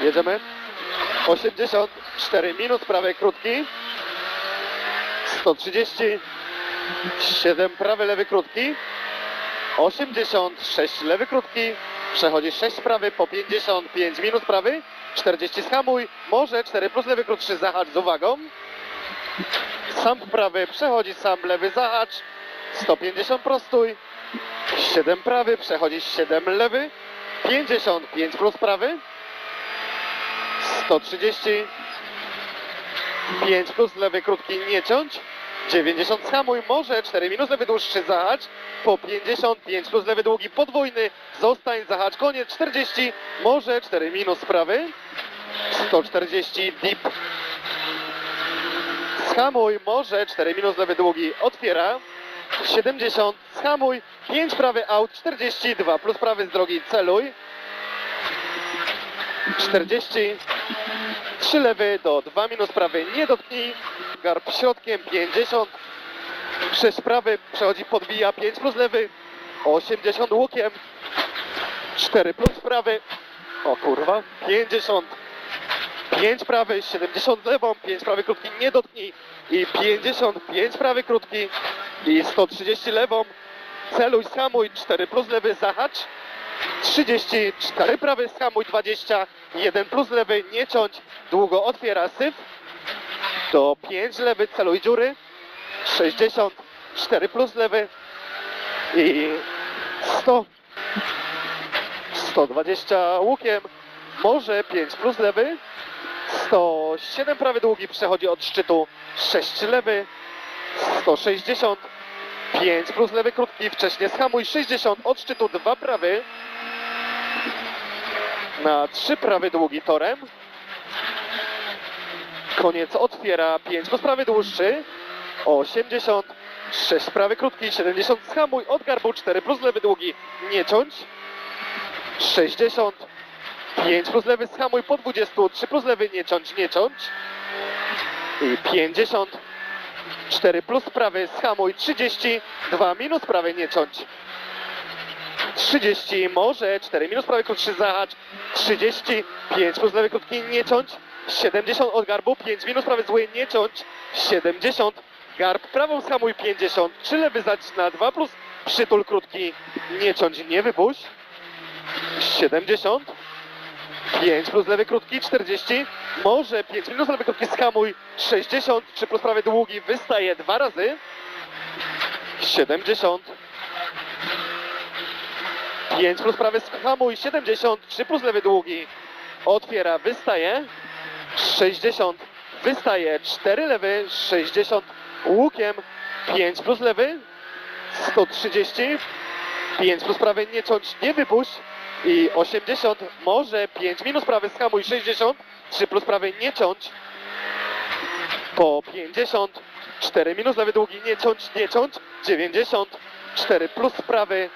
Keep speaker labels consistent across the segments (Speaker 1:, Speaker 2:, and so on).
Speaker 1: Jedziemy. 84 minut, prawy krótki. 130. 7 prawy, lewy krótki. 86 lewy krótki. Przechodzi 6 prawy po 55 minut prawy. 40 skamuj. Może 4 plus lewy krótszy zahacz z uwagą. Sam prawy przechodzi sam lewy zahacz. 150 prostuj. 7 prawy, przechodzi 7 lewy. 55 plus prawy. 130. 5 plus lewy krótki nie ciąć. 90 skamuj, może 4 minus lewy dłuższy zahacz. Po 55 plus lewy długi podwójny. Zostań zahacz, koniec 40. Może 4 minus prawy. 140 deep. Skamuj, może 4 minus lewy długi otwiera. 70, skamuj, 5 prawy out, 42 plus prawy z drogi celuj. 40, 3 lewy do 2 minus prawy. Nie dotknij. Garb środkiem. 50, 6 prawy. Przechodzi podbija. 5 plus lewy, 80 łukiem, 4 plus prawy, o kurwa, 50, 5 prawy, 70 lewą, 5 prawy krótki. Nie dotknij. I 55 prawy krótki. I 130 lewą, celuj, skamuj, 4 plus lewy, zahacz, 34 prawy, skamuj, 20, 1 plus lewy, nie ciąć, długo otwiera syf, do 5 lewy, celuj dziury, 60, 4 plus lewy i 100, 120 łukiem, może 5 plus lewy, 107 prawy długi przechodzi od szczytu 6 lewy 160 5 plus lewy krótki wcześniej schamuj 60 od szczytu 2 prawy na 3 prawy długi torem koniec otwiera 5 plus prawy dłuższy 80 6 prawy krótki 70 schamuj od garbu 4 plus lewy długi nie ciąć 60 5 plus lewy schamuj po 20, 3 plus lewy nie ciąć, nie ciąć. I 50, 4 plus prawy schamuj 30, 2 minus prawy nie ciąć. 30, może 4 minus prawy krótszy zahacz, 30, 5 plus lewy krótki nie ciąć, 70 od garbu, 5 minus prawy zły nie ciąć, 70, garb prawą schamuj 50, 3 lewy zaczyna 2 plus przytul krótki nie ciąć, nie wypuść, 70, 5 plus lewy krótki, 40, może 5 minus lewy krótki, skamuj, 60, 3 plus prawy długi, wystaje dwa razy, 70, 5 plus prawy skamuj, 70, 3 plus lewy długi, otwiera, wystaje, 60, wystaje, 4 lewy, 60, łukiem, 5 plus lewy, 130, 5 plus prawy nie ciąć, nie wypuść, i 80, może 5 minus prawy schamuj 60, 3 plus prawy nie ciąć, po 50, 4 minus lewy długi nie ciąć, nie ciąć, 90, 4 plus prawy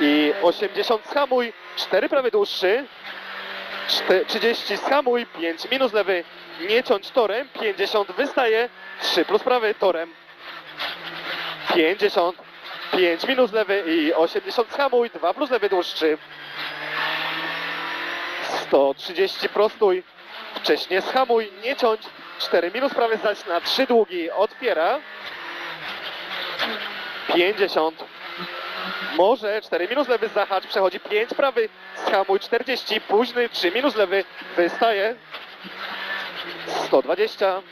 Speaker 1: i 80 schamuj, 4 prawy dłuższy, 4, 30 schamuj, 5 minus lewy nie ciąć torem, 50 wystaje, 3 plus prawy torem, 50, 5 minus lewy i 80 schamuj, 2 plus lewy dłuższy. 130 prostuj, wcześniej schamuj, nie ciąć, 4 minus prawy zdać na 3 długi, otwiera, 50, może 4 minus lewy zahacz, przechodzi 5 prawy, schamuj 40, późny 3 minus lewy, wystaje, 120,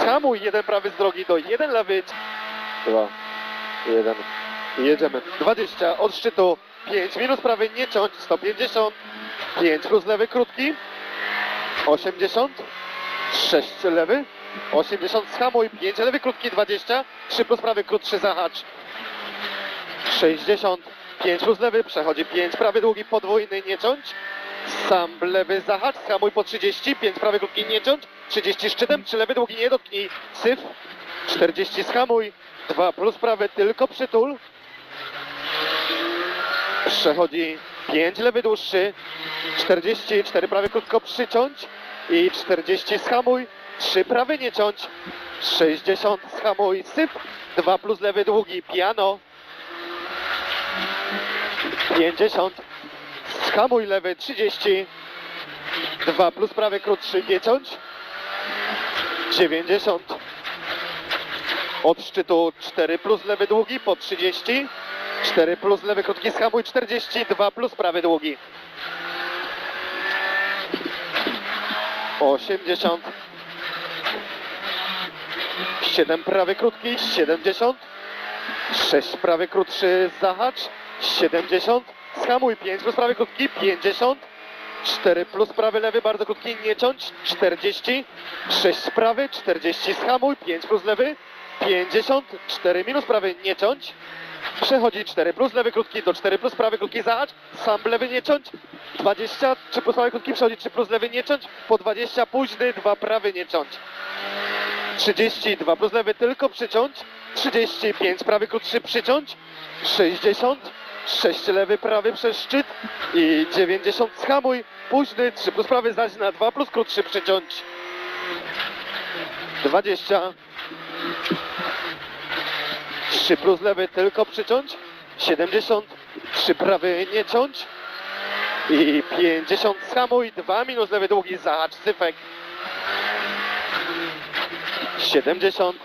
Speaker 1: schamuj 1 prawy z drogi do 1 lewy, 2, 1, jedziemy, 20 od szczytu, 5 minus prawy nie ciąć, 150, 5 plus lewy krótki, 80, 6 lewy, 80 schamuj, 5 lewy krótki, 20, 3 plus prawy krótszy zahacz, 60, 5 plus lewy, przechodzi 5 prawy długi podwójny nie ciąć, sam lewy zahacz, schamuj po 30, 5 prawy krótki nie ciąć, 30 szczytem, 3 lewy długi nie dotknij, syf, 40 schamuj, 2 plus prawy tylko przytul, Przechodzi 5 lewy dłuższy, 40, 4 prawy krótko przyciąć. I 40 schamuj, 3 prawy nie ciąć, 60 schamuj, syp, 2 plus lewy długi, piano, 50, Hamuj lewy 30. 2 plus prawy krótszy nie ciąć. 90. Od szczytu 4 plus lewy długi po 30. 4 plus lewy krótki schamuj 40. 2 plus prawy długi. 80. 7 prawy krótki 70. 6 prawy krótszy zahacz 70. Schamuj 5 plus prawy krótki 50. 4 plus prawy lewy bardzo krótki nie ciąć 40. 6 prawy 40 schamuj 5 plus lewy 50. 4 minus prawy nie ciąć. Przechodzi 4 plus lewy krótki do 4 plus prawy krótki zahacz. Sam lewy nie ciąć. 20 3 plus prawy krótki przechodzi 3 plus lewy nie ciąć. Po 20 późny 2 prawy nie ciąć. 32 plus lewy tylko przyciąć, 35 prawy krótszy przyciąć, 60, 6 lewy prawy przez szczyt i 90 schamuj, późny 3 plus prawy zaś na 2 plus krótszy przyciąć, 20, 3 plus lewy tylko przyciąć, 70, 3 prawy nie ciąć i 50 schamuj, 2 minus lewy długi zahacz syfek. 70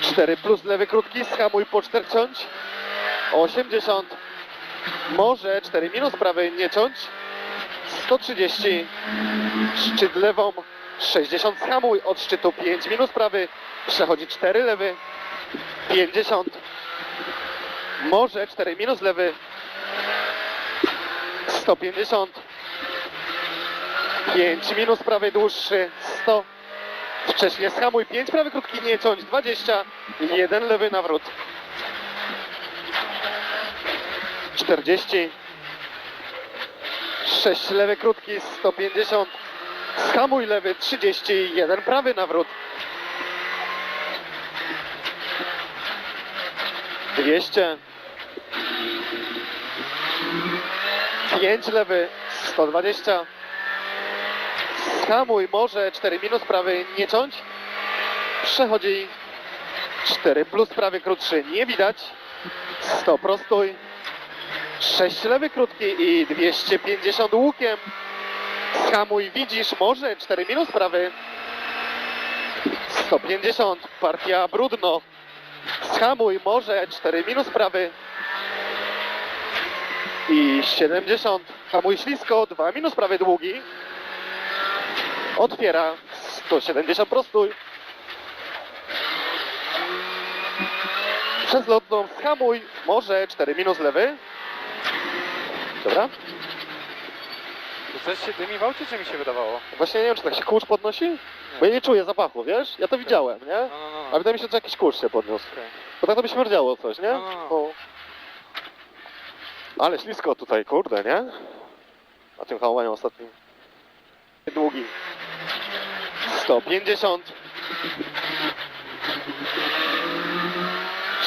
Speaker 1: 4 plus lewy krótki, schamuj po 4 ciąć 80 może 4 minus prawy nie ciąć 130 szczyt lewą 60 schamuj od szczytu 5 minus prawy przechodzi 4 lewy 50 może 4 minus lewy 150 5 minus prawy dłuższy 100 Wcześniej schamuj 5, prawy krótki nie ciąć 20, jeden lewy nawrót. 40, 6 lewy krótki 150, schamuj lewy 30, jeden prawy nawrót. 200, 5 lewy 120, Hamuj może 4 minus prawy nie ciąć. Przechodzi 4 plus prawy krótszy nie widać. 100 prostuj. 6 lewy krótki i 250 łukiem. Hamuj widzisz może 4 minus prawy. 150 partia brudno. Schamuj może 4 minus prawy. I 70 hamuj ślisko 2 minus prawy długi. Otwiera 170 prostój. Przez lotną schamuj, może 4 minus lewy. Dobra.
Speaker 2: Coś się dymi w aucie, czy mi się wydawało?
Speaker 1: Właśnie nie wiem, czy tak się kurz podnosi? Bo ja nie czuję zapachu, wiesz? Ja to widziałem, nie?
Speaker 2: No, no, no.
Speaker 1: A wydaje mi się, że jakiś kurz się podniósł.
Speaker 2: Okej.
Speaker 1: Bo tak to by śmierdziało coś, nie?
Speaker 2: No, no, no.
Speaker 1: O. Ale ślisko tutaj, kurde, nie? Na tym hałowaniu ostatnim. Długi. 150.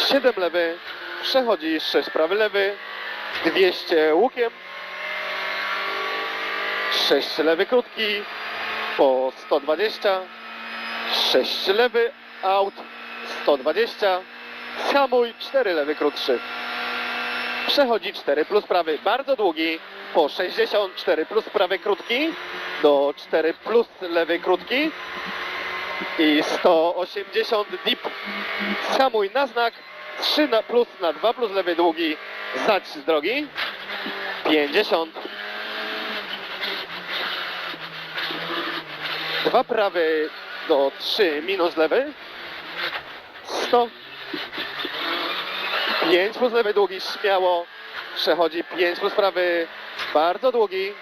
Speaker 1: 7 lewy. Przechodzi 6 prawy lewy. 200 łukiem. 6 lewy krótki. Po 120. 6 lewy out. 120. Schamuj 4 lewy krótszy. Przechodzi 4 plus prawy bardzo długi po 64 plus prawy krótki do 4 plus lewy krótki i 180 deep. Schamuj na znak 3 na plus na 2 plus lewy długi zać z drogi 50 2 prawy do 3 minus lewy 100 5 plus lewy długi śmiało. Przechodzi 5 plus prawy bardzo długi.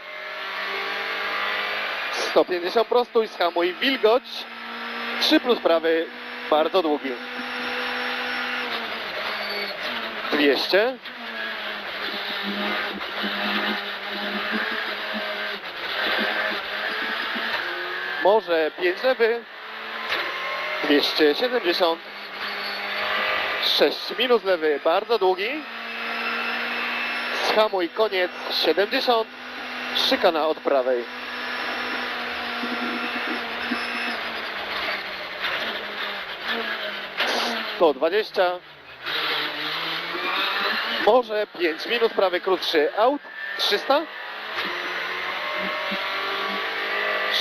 Speaker 1: 150 prostój, schamuj wilgoć. 3 plus prawy bardzo długi. 200. Może 5 lewy. 270. 6 minus lewy, bardzo długi. Schamuj koniec 70. Szykana od prawej. To 20. Może 5 minus prawy krótszy out. 300?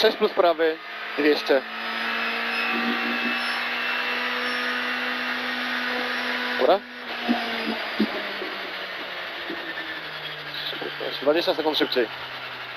Speaker 1: 6 plus prawy 200. Dobra? 20 sekund szybciej.